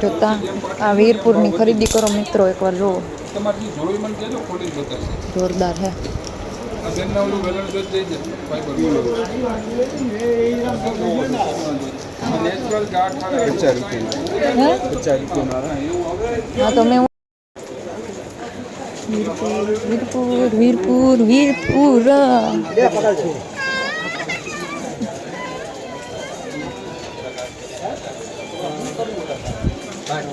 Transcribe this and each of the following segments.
જોતા આ વીરપુરની ખરીદી કરો મિત્રો એકવાર જુઓ તમારે જે જોયું મને કહેજો ખોલી બતાવશે જોરદાર હે આ બેનના ઓલું વેલણ જોઈ દેજે ફાઈબર નેચરલ ગાંઠ આવે પચાસ રૂપિયા હે પચાસ રૂપિયા હા તો મેં વીરપુર વીરપુર વીરપુર વીરપુર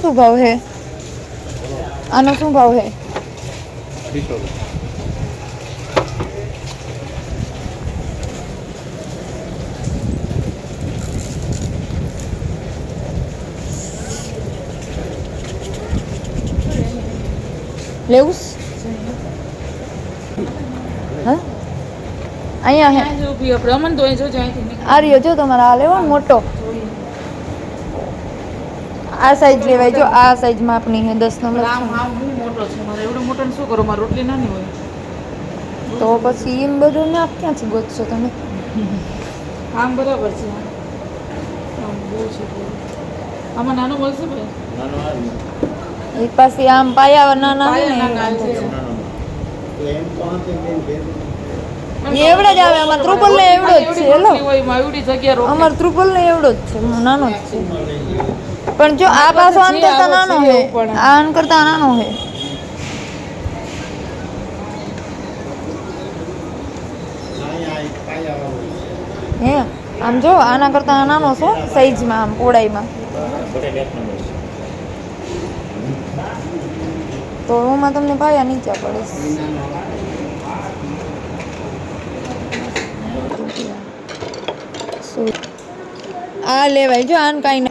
શું ભાવ હે? આનો શું ભાવ હે? લેવું? હા? અહીંયા આ રહ્યો જો તમારે આ લેવો મોટો. આ સાઈઝ લેવાય જો આ સાઈઝ આપની હે દસ નંબર આમ આમ બહુ મોટો છે. મારે એવડો મોટો શું કરો? મારે રોટલી નાની હોય. તો પછી એમ બધું ને આપ ક્યાંથી ગોતશો તમે? આમ બરાબર છે. આમ બહુ છે. આમાં નાનો મળશે ભાઈ? એક પાસે આમ પાયા નાના હોય ને. એ એવડા જ આવે અમાર ત્રુપલ ને એવડો જ છે હેલો અમાર ત્રુપલ ને એવડો જ છે નાનો જ છે પણ જો આ પાછો આન કરતા નાનો હે આન કરતા નાનો હે હે આમ જો આના કરતા નાનો છે સાઈઝમાં આમ પહોળાઈમાં તો એમાં તમને પાયા નીચા પડે. આ લેવાય જો આન કાંઈ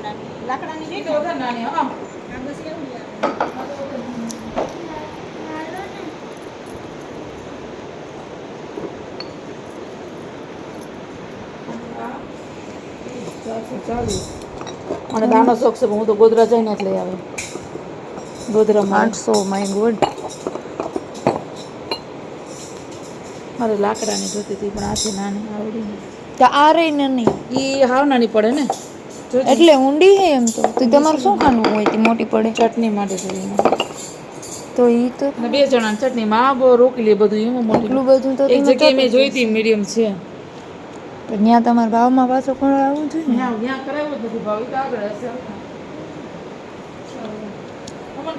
મને દાણો શોખ છે હું તો ગોધરા જઈને જ લઈ આવે. ગોધરામાં આઠસો માય ગોડ મારે લાકડાની જોતી હતી પણ આ નાની આવડી તો આ રહી ને નહીં એ હાવ નાની પડે ને? એટલે ઊંડી હે એમ તો. તો તમારે શું ખાનું હોય તે મોટી પડે? ચટણી માટે જોઈએ તો એ તો બે જણા ચટણીમાં આ બહુ રોકી લે બધું એમાં મોટું. એટલું બધું તો એક જગ્યાએ મેં જોઈ હતી મીડિયમ છે. ત્યાં તમારા ભાવમાં પાછો કોણ આવવું જોઈએ. ત્યાં કરાવ્યું નથી ભાવ. તો આગળ હશે.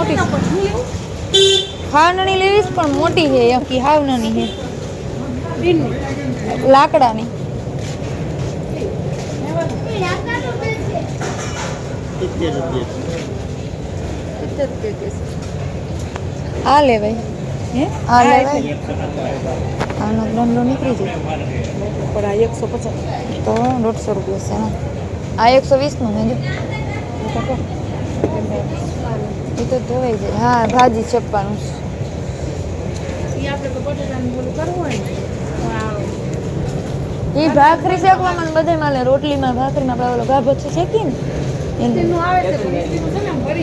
મોટી. ખાંડણી લેવીશ પણ મોટી છે એમ કે હાવ નાની છે. લાકડાની આ લેવાય. હે? આ લેવાય. આનો દંડો નીકળી જાય પણ આ એકસો પચાસ. તો દોઢસો રૂપિયા છે આ એકસો વીસનું મેં જો. એ તો ધોવાઈ જાય. હા ભાજી છપ્પાનું એ ભાખરી શેકવામાં બધે માલે રોટલીમાં ભાખરીમાં આપણે ઓલો ગાભો છે શેકી ને.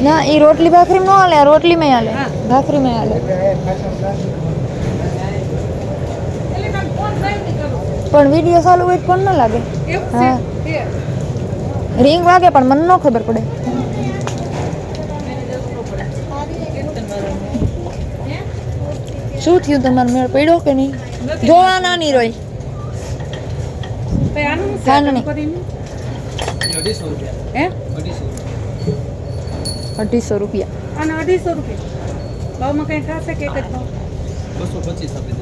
નું એ રોટલી ભાખરી ન હાલે રોટલીમાં હાલે. ભાખરીમાં હાલે. પણ વીડિયો ચાલુ હોય પણ ન લાગે. હા. રિંગ વાગે પણ મને ન ખબર પડે. શું થયું તમારો મેળ પડ્યો કે નહીં? જોવા નાની હે? અઢીસો રૂપિયા. અને અઢીસો રૂપિયા. ભાવમાં કંઈ ખાશે કે એક બસો પચીસ આપી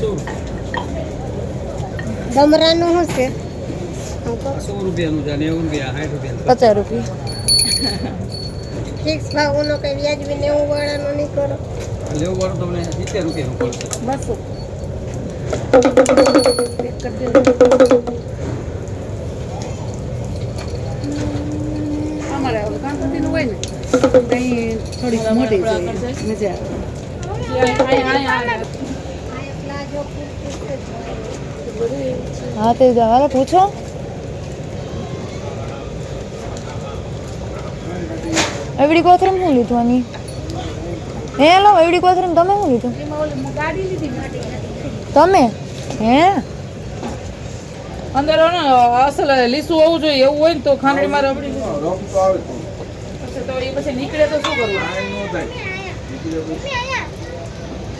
શું છે? સો રૂપિયાનું છે નેવું રૂપિયા સાઠ રૂપિયા પચાસ રૂપિયા. ફિક્સ ભાવનો કે વ્યાજબી નેવું વાળાનો નહીં કરો. લેવું વાળું તમને સિત્તેર રૂપિયાનું પડશે બસો. અમારે હોય ને અહીં થોડીક મોટી મજા આવે. હા તે હાલો પૂછો. એવડી કોથરમ શું લીધું આની? હે લો એવડી કોથરમ તમે શું લીધું? તમે? હે? અંદર હે અસલ લીસું હોવું જોઈએ એવું હોય ને તો ખાંડણી માં રબડી તો આવે તો. પછી એ પછી નીકળે તો શું કરવું?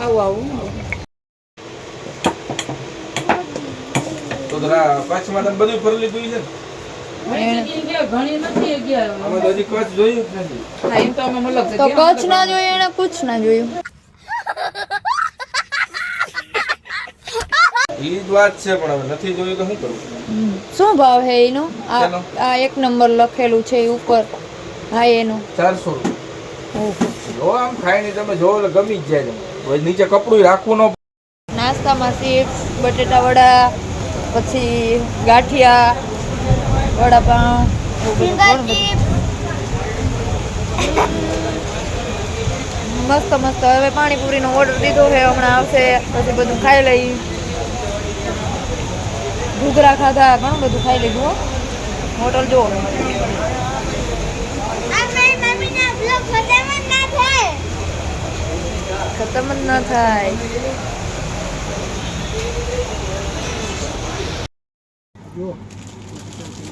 આવું આવું. તો જરા કચ્છમાં તમે બધું ફરી લીધું છે ને? તો કચ્છ ના જોયું એને કુછ ના જોયું. એ જ વાત છે પણ હવે નથી જોયું તો શું ભાવ હે એનો? આ એક નંબર લખેલું છે ઉપર. હા એનો. ચારસો જો આમ ખાઈને તમે જો એટલે ગમી જ જાય. હવે નીચે કપડું રાખવું ન નાસ્તામાં ચિપ્સ બટેટા વડા પછી ગાંઠિયા વડાપાઉં ઘણું બધું. મસ્ત મસ્ત. હવે પાણીપુરીનો ઓર્ડર દીધો છે હમણાં આવશે. પછી બધું ખાઈ લઈ. ઘૂઘરા ખાધા ઘણું બધું ખાઈ લીધું હો. હોટલ જો ખતમ જ ના થાય.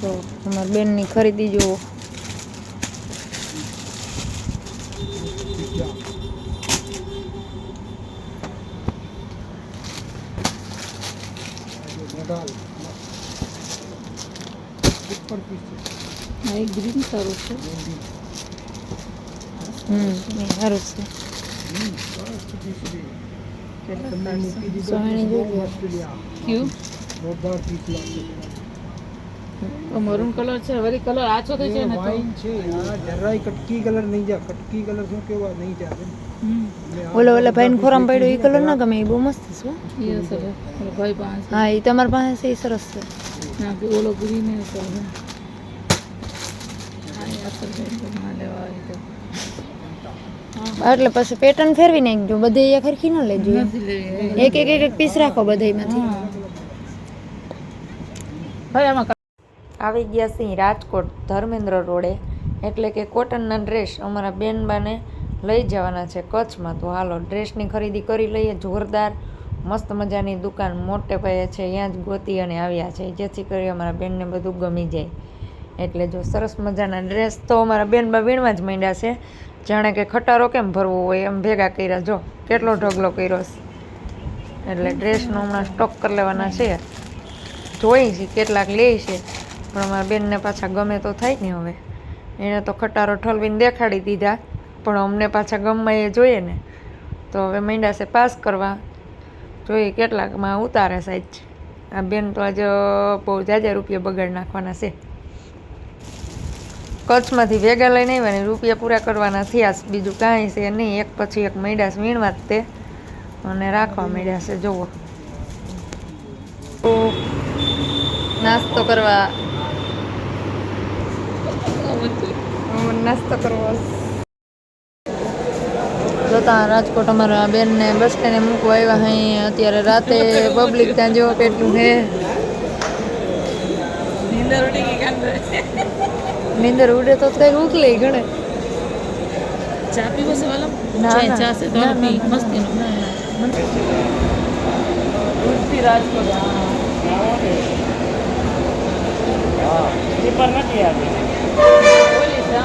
તો અમારા બેનની ખરીદી જુઓ. ગ્રીન સારું છે. હમ એ સારું છે. સોહાણી જોઈએ ક્યુ? મરૂન કલર છે વરી કલર આછો થઈ જાય ને તો? વાઇન છે આ જરાય કટકી કલર નહીં જા કટકી કલર શું કેવા નહીં જા. ઓલો ઓલા ભાઈને ખોરામ પડ્યો એ કલર ના ગમે એ બહુ મસ્ત છે એ અસર ભાઈ પાસે. હા એ તમારી પાસે છે એ સરસ છે. ના કે ઓલો ગ્રીન એ છે તો તો એટલે પછી પેટર્ન ફેરવી નાખજો બધે અહીંયા ખરખી ન લેજો એમ. એક એક એક એક પીસ રાખો બધાયમાંથી. હા. ભાઈ આમાં આવી ગયા સિંહ રાજકોટ ધર્મેન્દ્ર રોડે. એટલે કે કોટનના ડ્રેસ અમારા બેનબાને લઈ જવાના છે કચ્છમાં. તો હાલો, ડ્રેસની ખરીદી કરી લઈએ. જોરદાર, મસ્ત મજાની દુકાન મોટે પાયે છે. ત્યાં જ ગોતી અને આવ્યા છે. જેથી કરી અમારા બેનને બધું ગમી જાય. એટલે જો સરસ મજાના ડ્રેસ તો અમારા બેનબા વીણવા જ માંડ્યા છે. જાણે કે ખટારો કેમ ભરવો હોય એમ ભેગા કર્યા. જો, કેટલો ઢગલો કર્યો એટલે ડ્રેસનો હમણાં સ્ટોક કરી લેવાના છે. જોઈ છે કેટલાક લે છે. પણ અમારા બેનને પાછા ગમે તો થાય ને હવે. એણે તો ખટારો ઠલવીને દેખાડી દીધા, પણ અમને પાછા ગમમાં એ જોઈએ ને. તો હવે માંડ્યા પાસ કરવા. જોઈએ કેટલાકમાં ઉતારે સાઈજ આ બેન તો આજે બહુ જાજા રૂપિયા બગાડ નાખવાના છે. કચ્છમાંથી ભેગા લઈને આવ્યા ને રૂપિયા પૂરા કરવાના થયા બીજું કાંઈ છે નહીં. એક પછી એક માંડ્યા વીણવા જ તે. અને રાખવા માંડ્યા છે, જુઓ. નાસ્તો કરવા નાસ્તો કરવો જોતા રાજકોટ અમારા બેનને બસ સ્ટેન્ડે મૂકવા આવ્યા અહીં અત્યારે રાતે પબ્લિક ત્યાં જેવો કેટલું હે. નીંદર ઉડી તો કઈ ઉકલે ગણે ચા પીવો છે વાલા? ના, ચા છે તો પી. મસ્તી નો ના. રાજકોટ. હા. પેપર નથી આવી છે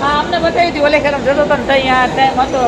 હા અમને બતાવી હતી ઓલે ખેલા જતો તમે ને ત્યાં ટાઈમ હતો